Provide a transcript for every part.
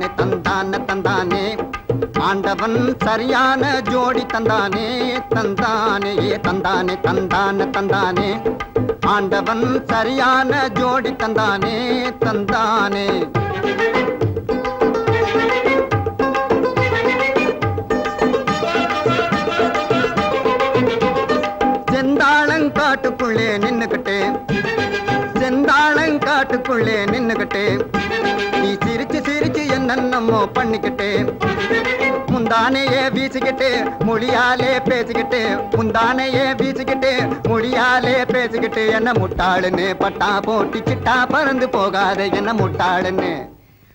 தந்தானே ஆண்டவன் சரியான ஜோடி தந்தானே தந்தானே தந்தானே தந்தானே தந்தானே. ஆண்டவன் சரியான ஜோடி தந்தானே தந்தானே. பண்ணிக்கிட்டே முந்தானையே வீசிக்கிட்டு மொழியாலே பேசிக்கிட்டு முந்தானையே வீசிக்கிட்டு மொழியாலே பேசிக்கிட்டு என்ன முட்டாளுன்னு பட்டா போட்டி பறந்து போகாத என்ன முட்டாளுன்னு.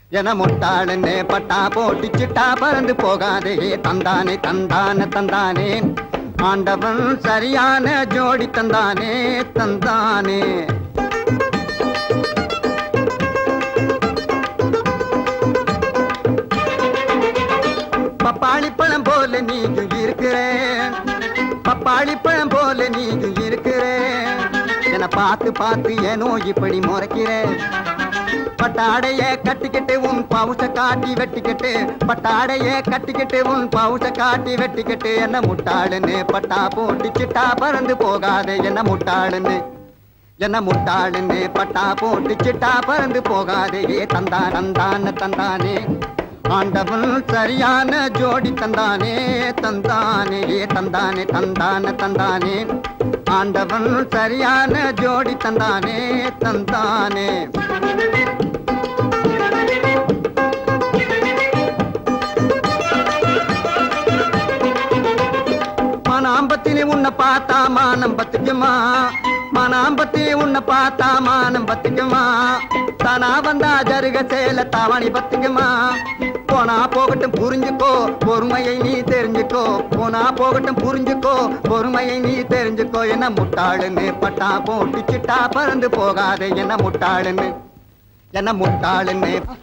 என முட்டாளுன்னு பட்டா போட்டிச்சிட்டா பறந்து போகாதே தந்தானே தந்தானே தந்தானே. ஆண்டவன் சரியான ஜோடி தந்தானே தந்தானே. பாழிப்பழம் போல நீங்க இருக்கிற. என பார்த்து பார்த்து ஏனோ இப்படி முறைக்கிற. பட்டாடைய கட்டிக்கிட்டு உன் பவுச காட்டி வெட்டிக்கிட்டு பட்டாடைய கட்டிக்கிட்டு உன் பவுச காட்டி வெட்டிக்கிட்டு என்ன முட்டாளுன்னு பட்டா போட்டுச்சிட்டா பறந்து போகாத என்ன முட்டாளுன்னு. என்ன முட்டாளுன்னு பட்டா போட்டுச்சிட்டா பறந்து போகாதே ஏ தந்தா நந்தான்னு தந்தானே. ஆண்டவன் சரியான ஜோடி தந்தானே தந்தானே தந்தானே தந்தான தந்தானே. ஆண்டவன் சரியான ஜோடி தந்தானே தந்தானே. மனாம்பத்திலே உன்னை பார்த்தா மானம் பத்துக்குமா? மனாம்பத்திலே உன்னை பார்த்தா மானம் பத்துக்குமா? தானா வந்தா ஜருக சேல தாவணி பத்துக்குமா போனா போகட்டும் புரிஞ்சுக்கோ பொறுமையை நீ தெரிஞ்சுக்கோ. போனா போகட்டும் புரிஞ்சுக்கோ பொறுமையை நீ தெரிஞ்சுக்கோ. என்ன முட்டாளுன்னு பட்டா போட்டுச்சுட்டா பறந்து போகாதே என்ன முட்டாளுன்னு. என்ன முட்டாளுன்னு.